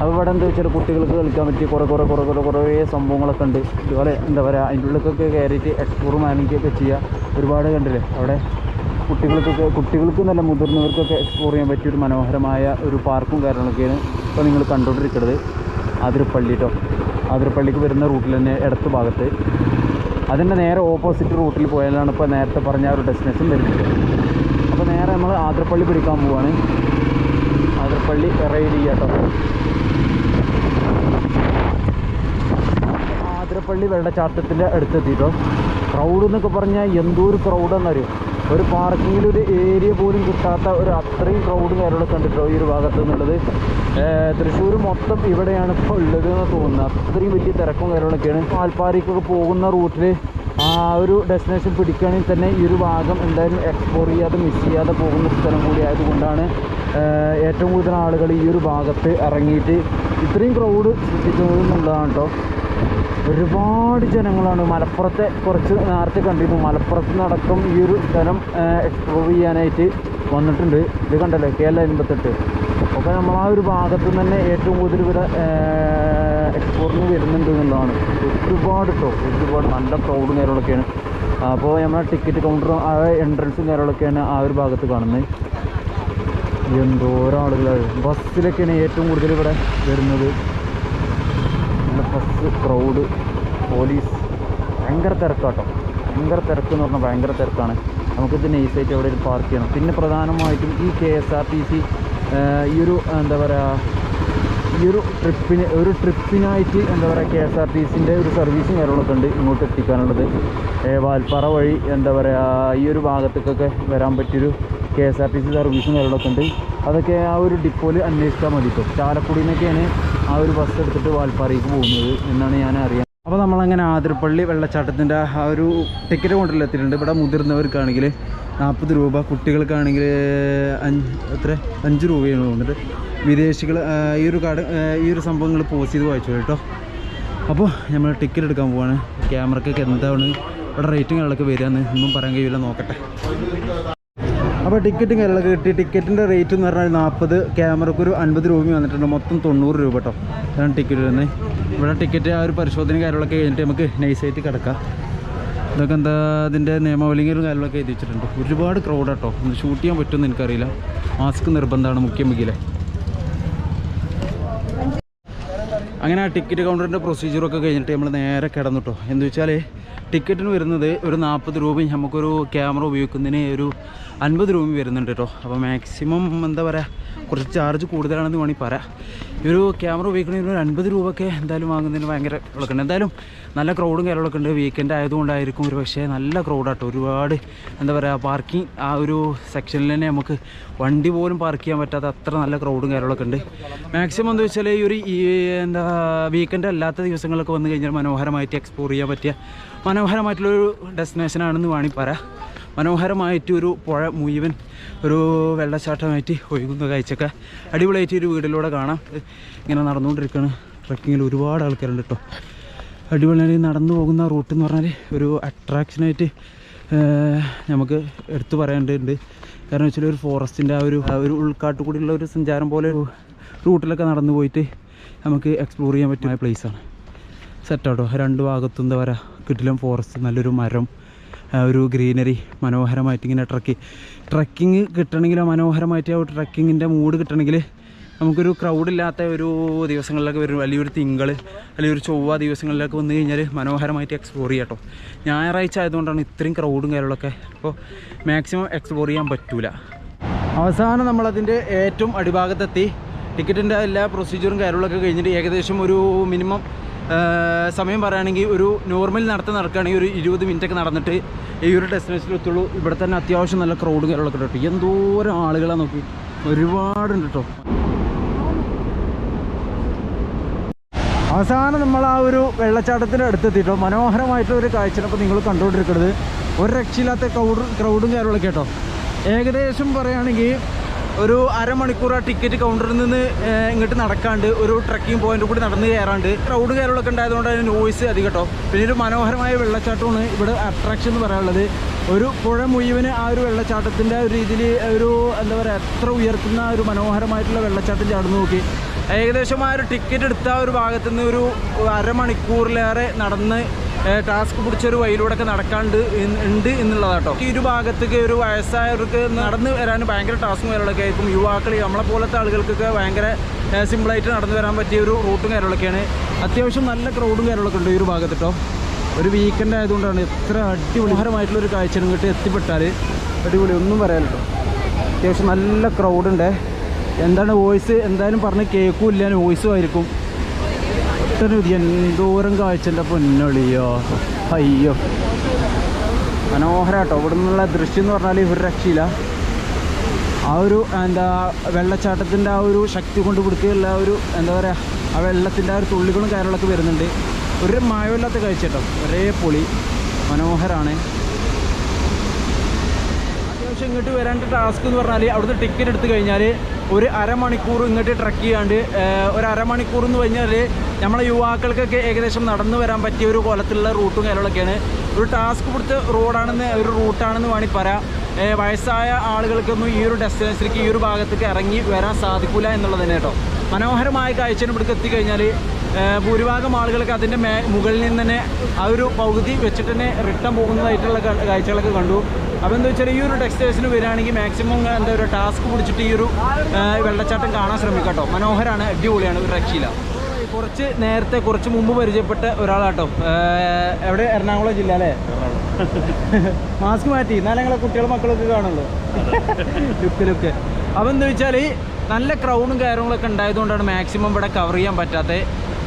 അപ്പോൾ ഇവിടെ എന്താ വെച്ചാൽ കുട്ടികൾക്ക് കളിക്കാൻ പറ്റിയ കുറേ കുറേ കുറേ കുറേ കുറേ സംഭവങ്ങളൊക്കെ ഉണ്ട്. ഇതുപോലെ എന്താ പറയുക അതിന്റെ ഉള്ളിലേക്കൊക്കെ കയറിയിട്ട് എക്സ്പ്ലോർ മാനിക്കൊക്കെ ചെയ്യുക ഒരുപാട് കണ്ടില്ലേ? അവിടെ കുട്ടികൾക്കൊക്കെ കുട്ടികൾക്ക് നല്ല മുതിർന്നവർക്കൊക്കെ എക്സ്പ്ലോർ ചെയ്യാൻ പറ്റിയ ഒരു മനോഹരമായ ഒരു പാർക്കും കാര്യങ്ങളൊക്കെയാണ് ഇപ്പോൾ നിങ്ങൾ കണ്ടുകൊണ്ടിരിക്കുന്നത്. അതിരപ്പള്ളി കേട്ടോ അതിരപ്പള്ളിക്ക് വരുന്ന റൂട്ടിൽ തന്നെ ഇടത്ത് ഭാഗത്ത്. അതിന്റെ നേരെ ഓപ്പോസിറ്റ് റൂട്ടിൽ പോയാലാണ് ഇപ്പോൾ നേരത്തെ പറഞ്ഞ ഒരു ഡെസ്റ്റിനേഷൻ വരുന്നത്. അപ്പോൾ നേരെ നമ്മൾ ആതിരപ്പള്ളി പിടിക്കാൻ പോവാണ്. ആതിരപ്പള്ളി റൈഡ് ചെയ്യാട്ടോ ആതിരപ്പള്ളി വെള്ളച്ചാട്ടത്തിന്റെ അടുത്തെത്തിയിട്ടോ ക്രൗഡ് എന്നൊക്കെ പറഞ്ഞാൽ എന്തോ ഒരു ക്രൗഡെന്നറിയും ഒരു പാർക്കിങ്ങിൽ ഒരു ഏരിയ പോലും കിട്ടാത്ത ഒരു അത്രയും ക്രൗഡ് കാര്യങ്ങളൊക്കെ കണ്ടിട്ടോ ഈ ഒരു ഭാഗത്ത് നിന്നുള്ളത് തൃശ്ശൂർ മൊത്തം ഇവിടെയാണ് ഇപ്പോൾ ഉള്ളത് എന്ന് തോന്നുന്നത് അത്രയും വലിയ തിരക്കും കാര്യങ്ങളൊക്കെയാണ്. പാൽപ്പാറയ്ക്കൊക്കെ പോകുന്ന റൂട്ടിൽ ആ ഒരു ഡെസ്റ്റിനേഷൻ പിടിക്കുകയാണെങ്കിൽ തന്നെ ഈ ഒരു ഭാഗം എന്തായാലും എക്സ്പ്ലോർ ചെയ്യാതെ മിസ് ചെയ്യാതെ പോകുന്ന സ്ഥലം കൂടി ആയതുകൊണ്ടാണ് ഏറ്റവും കൂടുതൽ ആളുകൾ ഈ ഒരു ഭാഗത്ത് ഇറങ്ങിയിട്ട് ഇത്രയും ക്രൗഡ് സൃഷ്ടിക്കുന്നത് എന്നുള്ളതാണ് കേട്ടോ ഒരുപാട് ജനങ്ങളാണ് മലപ്പുറത്തെ കുറച്ച് നേരത്തെ കണ്ടിരുന്നു. മലപ്പുറത്ത് നടക്കും ഈ ഒരു സ്ഥലം എക്സ്പ്ലോർ ചെയ്യാനായിട്ട് വന്നിട്ടുണ്ട്. ഇത് കണ്ടല്ലോ? കെ എൽ അൻപത്തെട്ട് അപ്പോൾ നമ്മൾ ആ ഒരു ഭാഗത്തു തന്നെ ഏറ്റവും കൂടുതൽ ഇവിടെ എക്സ്പ്ലോറിന് വരുന്നുണ്ട് എന്നുള്ളതാണ്. ഒരുപാട് കേട്ടോ ഒരുപാട് നല്ല ക്രൗഡ് കാര്യങ്ങളൊക്കെയാണ് അപ്പോൾ നമ്മുടെ ടിക്കറ്റ് കൗണ്ടറും ആ എൻട്രൻസും കാര്യങ്ങളൊക്കെയാണ് ആ ഒരു ഭാഗത്ത് കാണുന്നത്. എന്തോരം ആളുകളാണ് ബസ്സിലൊക്കെയാണ് ഏറ്റവും കൂടുതൽ ഇവിടെ വരുന്നത്. ക്രൗഡ് പോലീസ് ഭയങ്കര തിരക്കാട്ടോ. ഭയങ്കര തിരക്ക് എന്ന് പറഞ്ഞാൽ ഭയങ്കര തിരക്കാണ്. നമുക്കിത് നൈസായിട്ട് അവിടെ ഒരു പാർക്ക് ചെയ്യണം. പിന്നെ പ്രധാനമായിട്ടും ഈ K S R T C ഈ ഒരു എന്താ പറയുക ഈ ഒരു ട്രിപ്പിന് ഒരു ട്രിപ്പിനായിട്ട് എന്താ പറയുക കെ എസ് ആർ ടി സിന്റെ ഒരു സർവീസും കാര്യങ്ങളൊക്കെ ഉണ്ട് ഇങ്ങോട്ട് എത്തിക്കാനുള്ളത്. വാൽപ്പാറ വഴി എന്താ പറയുക ഈ ഒരു ഭാഗത്തേക്കൊക്കെ വരാൻ പറ്റിയൊരു K S R T C സർവീസും കാര്യങ്ങളൊക്കെ ഉണ്ട്. അതൊക്കെ ആ ഒരു ഡിപ്പോയിൽ അന്വേഷിച്ചാൽ മതി ഇപ്പോൾ ചാലക്കുടിയിൽ നിന്നൊക്കെയാണ് ആ ഒരു ബസ് എടുത്തിട്ട് വാൽപ്പാറയ്ക്ക് പോകുന്നത് എന്നാണ് ഞാൻ അറിയാൻ അപ്പോൾ നമ്മളങ്ങനെ ആതിരപ്പള്ളി വെള്ളച്ചാട്ടത്തിന്റെ ആ ഒരു ടിക്കറ്റ് കൗണ്ടറിൽ എത്തിയിട്ടുണ്ട്. ഇവിടെ മുതിർന്നവർക്കാണെങ്കിൽ നാൽപ്പത് രൂപ കുട്ടികൾക്കാണെങ്കിൽ അഞ്ച് എത്ര? അഞ്ച് രൂപയാണ് തോന്നിട്ട് വിദേശികൾ ഈ ഒരു കാർഡ് ഈ ഒരു സംഭവങ്ങൾ പോസ്റ്റ് ചെയ്ത് വായിച്ചു കേട്ടോ. അപ്പോൾ നമ്മൾ ടിക്കറ്റ് എടുക്കാൻ പോവാണ്. ക്യാമറക്കൊക്കെ എന്താണ് ഇവിടെ റേറ്റും കാര്യങ്ങളൊക്കെ വരികയെന്ന് ഒന്നും പറയാൻ കഴിയില്ല നോക്കട്ടെ. അപ്പോൾ ടിക്കറ്റും കാര്യങ്ങളൊക്കെ കിട്ടി. ടിക്കറ്റിന്റെ റേറ്റ് എന്ന് പറഞ്ഞാൽ നാൽപ്പത് ക്യാമറയ്ക്ക് ഒരു അൻപത് രൂപയും വന്നിട്ടുണ്ട്. മൊത്തം തൊണ്ണൂറ് രൂപ കേട്ടോ. ഇതാണ് ടിക്കറ്റ് വരുന്നത് ഇവിടെ ടിക്കറ്റ് ആ ഒരു പരിശോധന കാര്യങ്ങളൊക്കെ കഴിഞ്ഞിട്ട് നമുക്ക് നൈസായിട്ട് കിടക്കാം. ഇതൊക്കെ എന്താ അതിന്റെ നിയമവലിംഗരും കാര്യങ്ങളൊക്കെ എഴുതി വെച്ചിട്ടുണ്ട്. ഒരുപാട് ക്രൗഡ് കേട്ടോ. ഷൂട്ട് ചെയ്യാൻ പറ്റുമെന്ന് എനിക്കറിയില്ല. മാസ്ക് നിർബന്ധമാണ് മുഖ്യം അങ്ങനെ ആ ടിക്കറ്റ് കൗണ്ടറിന്റെ പ്രൊസീജിയറൊക്കെ കഴിഞ്ഞിട്ട് നമ്മൾ നേരെ കിടന്നു കേട്ടോ. എന്ന് വെച്ചാൽ ടിക്കറ്റിന് വരുന്നത് ഒരു നാൽപ്പത് രൂപയും നമുക്കൊരു ക്യാമറ ഉപയോഗിക്കുന്നതിന് ഒരു അൻപത് രൂപയും വരുന്നുണ്ട് കേട്ടോ. അപ്പോൾ മാക്സിമം എന്താ പറയുക കുറച്ച് ചാർജ് കൂടുതലാണെന്ന് വേണമെങ്കിൽ പറയാം. ഈ ഒരു ക്യാമറ ഉപയോഗിക്കണമെങ്കിൽ ഒരു അൻപത് രൂപയൊക്കെ എന്തായാലും വാങ്ങുന്നതിന് ഭയങ്കര വിളക്കുണ്ട് എന്തായാലും നല്ല ക്രൗഡും കാര്യങ്ങളൊക്കെ ഉണ്ട്. വീക്കെൻഡ് ആയതുകൊണ്ടായിരിക്കും ഒരു പക്ഷേ നല്ല ക്രൗഡാട്ടോ ഒരുപാട് എന്താ പറയുക പാർക്കിംഗ് ആ ഒരു സെക്ഷനിൽ തന്നെ നമുക്ക് വണ്ടി പോലും പാർക്ക് ചെയ്യാൻ പറ്റാത്ത അത്ര നല്ല ക്രൗഡും കാര്യങ്ങളൊക്കെ ഉണ്ട്. മാക്സിമം എന്താ വെച്ചാൽ ഈ ഒരു എന്താ വീക്കെൻഡ് അല്ലാത്ത ദിവസങ്ങളൊക്കെ വന്നു കഴിഞ്ഞാൽ മനോഹരമായിട്ട് എക്സ്പ്ലോർ ചെയ്യാൻ പറ്റിയ മനോഹരമായിട്ടുള്ളൊരു ഡെസ്റ്റിനേഷനാണെന്ന് വേണമെങ്കിൽ പറയാം. മനോഹരമായിട്ട് ഒരു പുഴ മുഴുവൻ ഒരു വെള്ളച്ചാട്ടമായിട്ട് ഒഴുകുന്ന കാഴ്ചയൊക്കെ അടിപൊളിയായിട്ട് ഒരു വീടിലൂടെ കാണാം. ഇങ്ങനെ നടന്നുകൊണ്ടിരിക്കുകയാണ്. ട്രക്കിങ്ങിൽ ഒരുപാട് ആൾക്കാരുണ്ട് കേട്ടോ. അടിപൊളിയായി നടന്നു പോകുന്ന റൂട്ട് എന്ന് പറഞ്ഞാൽ ഒരു അട്രാക്ഷനായിട്ട് നമുക്ക് എടുത്തു പറയേണ്ടതുണ്ട്. കാരണം വെച്ചാൽ ഒരു ഫോറസ്റ്റിന്റെ ആ ഒരു ഒരു ഉൾക്കാട്ടുകൂടിയുള്ള ഒരു സഞ്ചാരം പോലെ റൂട്ടിലൊക്കെ നടന്നു പോയിട്ട് നമുക്ക് എക്സ്പ്ലോർ ചെയ്യാൻ പറ്റുന്ന പ്ലേസാണ് സെറ്റാട്ടോ രണ്ട് ഭാഗത്തും എന്താ പറയുക കിട്ടിലും ഫോറസ്റ്റ് നല്ലൊരു മരം ഒരു ഗ്രീനറി മനോഹരമായിട്ട് ഇങ്ങനെ ട്രക്കി ട്രക്കിങ് കിട്ടണമെങ്കിൽ മനോഹരമായിട്ട് ആ ട്രക്കിങ്ങിന്റെ മൂഡ് കിട്ടണമെങ്കിൽ നമുക്കൊരു ക്രൗഡില്ലാത്ത ഒരു ദിവസങ്ങളിലൊക്കെ വരും. അല്ലെങ്കിൽ ഒരു തിങ്കൾ അല്ലെങ്കിൽ ഒരു ചൊവ്വ ദിവസങ്ങളിലൊക്കെ വന്നു കഴിഞ്ഞാൽ മനോഹരമായിട്ട് എക്സ്പ്ലോർ ചെയ്യാം കേട്ടോ ഞായറാഴ്ച ആയതുകൊണ്ടാണ് ഇത്രയും ക്രൗഡും കാര്യങ്ങളൊക്കെ. അപ്പോൾ മാക്സിമം എക്സ്പ്ലോർ ചെയ്യാൻ പറ്റൂല. അവസാനം നമ്മളതിന്റെ ഏറ്റവും അടിഭാഗത്തെത്തി. ടിക്കറ്റിന്റെ എല്ലാ പ്രൊസീജിയറും കാര്യങ്ങളൊക്കെ കഴിഞ്ഞിട്ട് ഏകദേശം ഒരു മിനിമം സമയം പറയുകയാണെങ്കിൽ ഒരു നോർമൽ നടത്തം നടക്കുകയാണെങ്കിൽ ഒരു ഇരുപത് മിനിറ്റ് ഒക്കെ നടന്നിട്ട് ഈ ഒരു ഡെസ്റ്റിനേഷനിൽ എത്തുള്ളൂ. ഇവിടെ തന്നെ അത്യാവശ്യം നല്ല ക്രൗഡ് കാര്യങ്ങളൊക്കെ കേട്ടോ. എന്തോരം ആളുകളാണ് നോക്കി. ഒരുപാടുണ്ട് കേട്ടോ. അവസാനം നമ്മൾ ആ ഒരു വെള്ളച്ചാട്ടത്തിന്റെ അടുത്തെത്തിയിട്ടോ. മനോഹരമായിട്ടുള്ള ഒരു കാഴ്ചയാണ് നിങ്ങൾ കണ്ടുകൊണ്ടിരിക്കുന്നത്. ഒരു രക്ഷയില്ലാത്ത ക്രൗഡ് ക്രൗഡും കാര്യങ്ങളൊക്കെ കേട്ടോ. ഏകദേശം പറയുകയാണെങ്കിൽ ഒരു അരമണിക്കൂർ ആ ടിക്കറ്റ് കൗണ്ടറിൽ നിന്ന് ഇങ്ങോട്ട് നടക്കാണ്ട് ഒരു ട്രക്കിംഗ് പോയിന്റ് കൂടി നടന്ന് കയറാണ്ട്. ക്രൗഡ് കയറുകളൊക്കെ ഉണ്ടായതുകൊണ്ട് അതിന് നോയ്സ് അധികം കേട്ടോ പിന്നെ ഒരു മനോഹരമായ വെള്ളച്ചാട്ടമാണ് ഇവിടെ അട്രാക്ഷൻ എന്ന് പറയാനുള്ളത്. ഒരു പുഴ മുഴുവൻ ആ ഒരു വെള്ളച്ചാട്ടത്തിന്റെ ഒരു രീതിയിൽ ഒരു എന്താ പറയുക എത്ര ഉയർത്തുന്ന ഒരു മനോഹരമായിട്ടുള്ള വെള്ളച്ചാട്ടം ചാടുന്നു നോക്കി. ഏകദേശം ആ ഒരു ടിക്കറ്റ് എടുത്ത ഒരു ഭാഗത്തു നിന്ന് ഒരു അരമണിക്കൂറിലേറെ നടന്ന് ടാസ്ക് പിടിച്ചൊരു വഴിയിലൂടെ ഒക്കെ നടക്കാണ്ട് ഉണ്ട് എന്നുള്ളതാട്ടോ. ഈ ഒരു ഭാഗത്തേക്ക് ഒരു വയസ്സായവർക്ക് നടന്നു വരാൻ ഭയങ്കര ടാസ്കും കാര്യങ്ങളൊക്കെ ആയിരിക്കും. യുവാക്കൾ നമ്മളെ പോലത്തെ ആളുകൾക്കൊക്കെ ഭയങ്കര സിമ്പിളായിട്ട് നടന്നു വരാൻ പറ്റിയ ഒരു റൂട്ടും കാര്യങ്ങളൊക്കെയാണ്. അത്യാവശ്യം നല്ല ക്രൗഡും കാര്യങ്ങളൊക്കെ ഉണ്ട് ഈ ഒരു ഭാഗത്ത് കേട്ടോ ഒരു വീക്കെൻഡ് ആയതുകൊണ്ടാണ് എത്ര അടിപൊളിഹരമായിട്ടുള്ള ഒരു കാഴ്ച ഇങ്ങോട്ട് എത്തിപ്പെട്ടാൽ അടിപൊളി ഒന്നും പറയാനില്ല അത്യാവശ്യം നല്ല ക്രൗഡുണ്ട് എന്താണ് വോയിസ് എന്തായാലും പറഞ്ഞ് കേൾക്കൂല്ല വോയിസും ആയിരിക്കും ഇത്ര എന്തോരം കാഴ്ചന്റെ പൊന്നളിയോ? അയ്യോ. മനോഹരാട്ടോ. ഇവിടെ നിന്നുള്ള ദൃശ്യം എന്ന് പറഞ്ഞാൽ ഇവർ രക്ഷയില്ല. ആ ഒരു എന്താ വെള്ളച്ചാട്ടത്തിന്റെ ആ ഒരു ശക്തി കൊണ്ട് പിടിക്കുകയുള്ള ഒരു എന്താ പറയുക ആ വെള്ളത്തിന്റെ ആ ഒരു തുള്ളികളും കാര്യങ്ങളൊക്കെ വരുന്നുണ്ട്. ഒരു മഴമില്ലാത്ത കാഴ്ച കേട്ടോ. ഒരേ പൊളി. മനോഹരമാണ് അത്യാവശ്യം ഇങ്ങോട്ട് വരേണ്ട ടാസ്ക് എന്ന് പറഞ്ഞാൽ അവിടുത്തെ ടിക്കറ്റ് എടുത്തു കഴിഞ്ഞാൽ ഒരു അരമണിക്കൂർ ഇങ്ങോട്ട് ട്രക്ക് ചെയ്യാണ്ട് ഒരു അരമണിക്കൂർ എന്ന് പറഞ്ഞാൽ നമ്മളെ യുവാക്കൾക്കൊക്കെ ഏകദേശം നടന്നു വരാൻ പറ്റിയ ഒരു കൊലത്തിലുള്ള റൂട്ടും കാര്യങ്ങളൊക്കെയാണ്. ഒരു ടാസ്ക് പിടിച്ച റോഡാണെന്ന് ഒരു റൂട്ടാണെന്ന് വേണമെങ്കിൽ പറയാം. വയസ്സായ ആളുകൾക്കൊന്നും ഈ ഒരു ഡെസ്റ്റിനേഷനിലേക്ക് ഈ ഒരു ഭാഗത്തേക്ക് ഇറങ്ങി വരാൻ സാധിക്കില്ല എന്നുള്ളത് കേട്ടോ. മനോഹരമായ കാഴ്ചയിൽ ഇവിടേക്ക് എത്തിക്കഴിഞ്ഞാൽ ഭൂരിഭാഗം ആളുകൾക്ക് അതിന്റെ മേ മുകളിൽ നിന്ന് തന്നെ ആ ഒരു പകുതി വെച്ചിട്ട് തന്നെ റിട്ടേൺ പോകുന്നതായിട്ടുള്ള കാഴ്ചകളൊക്കെ കണ്ടു. അപ്പോൾ എന്താ വെച്ചാൽ ഈ ഒരു ടെക്സ്റ്റൈൽസിന് വരികയാണെങ്കിൽ മാക്സിമം എന്താ ഒരു ടാസ്ക് പിടിച്ചിട്ട് ഈ ഒരു വെള്ളച്ചാട്ടം കാണാൻ ശ്രമിക്കാം കേട്ടോ. മനോഹരമാണ് അടിപൊളിയാണ് ഒരു രക്ഷയില്ല കുറച്ച് നേരത്തെ കുറച്ച് മുമ്പ് പരിചയപ്പെട്ട ഒരാളാട്ടോ. എവിടെ? എറണാകുളം ജില്ല അല്ലേ? മാസ്ക് മാറ്റി. എന്നാലും ഞങ്ങളെ കുട്ടികളും മക്കളൊക്കെ കാണുള്ളൂ. Look look. അപ്പോൾ എന്താ വെച്ചാൽ നല്ല ക്രൗഡും കാര്യങ്ങളൊക്കെ ഉണ്ടായതുകൊണ്ടാണ് മാക്സിമം ഇവിടെ കവർ ചെയ്യാൻ പറ്റാത്തത്.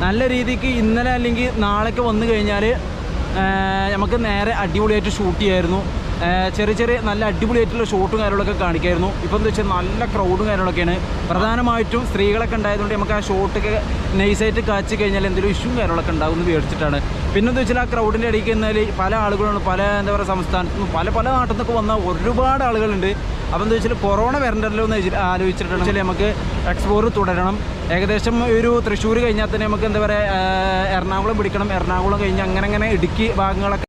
നല്ല രീതിക്ക് ഇന്നലെ അല്ലെങ്കിൽ നാളെയൊക്കെ വന്നു കഴിഞ്ഞാൽ നമുക്ക് നേരെ അടിപൊളിയായിട്ട് ഷൂട്ട് ചെയ്യായിരുന്നു. ചെറിയ ചെറിയ നല്ല അടിപൊളിയായിട്ടുള്ള ഷോട്ടും കാര്യങ്ങളൊക്കെ കാണിക്കായിരുന്നു. ഇപ്പം എന്താ വെച്ചാൽ നല്ല ക്രൗഡും കാര്യങ്ങളൊക്കെയാണ്. പ്രധാനമായിട്ടും സ്ത്രീകളൊക്കെ ഉണ്ടായതുകൊണ്ട് നമുക്ക് ആ ഷോട്ടൊക്കെ നൈസായിട്ട് കാച്ചി കഴിഞ്ഞാൽ എന്തെങ്കിലും ഇഷ്യൂ കാര്യങ്ങളൊക്കെ ഉണ്ടാകുമെന്ന് വിചാരിച്ചിട്ടാണ് പിന്നെ എന്താ വെച്ചാൽ ആ ക്രൗഡിന്റെ ഇടയ്ക്ക് എന്നാൽ പല ആളുകളുണ്ട് പല എന്താ പറയുക സംസ്ഥാനത്തു പല പല നാട്ടിൽ നിന്നൊക്കെ വന്ന ഒരുപാട് ആളുകളുണ്ട്. അപ്പോൾ എന്താ വെച്ചാൽ കൊറോണ വരണ്ടല്ലോ എന്ന് വെച്ചിട്ട് ആലോചിച്ചിട്ടാണ് വെച്ചാൽ നമുക്ക് എക്സ്പ്ലോർ തുടരണം. ഏകദേശം ഒരു തൃശ്ശൂർ കഴിഞ്ഞാൽ തന്നെ നമുക്ക് എന്താ പറയുക എറണാകുളം പിടിക്കണം. എറണാകുളം കഴിഞ്ഞ് അങ്ങനെ അങ്ങനെ ഇടുക്കി ഭാഗങ്ങളൊക്കെ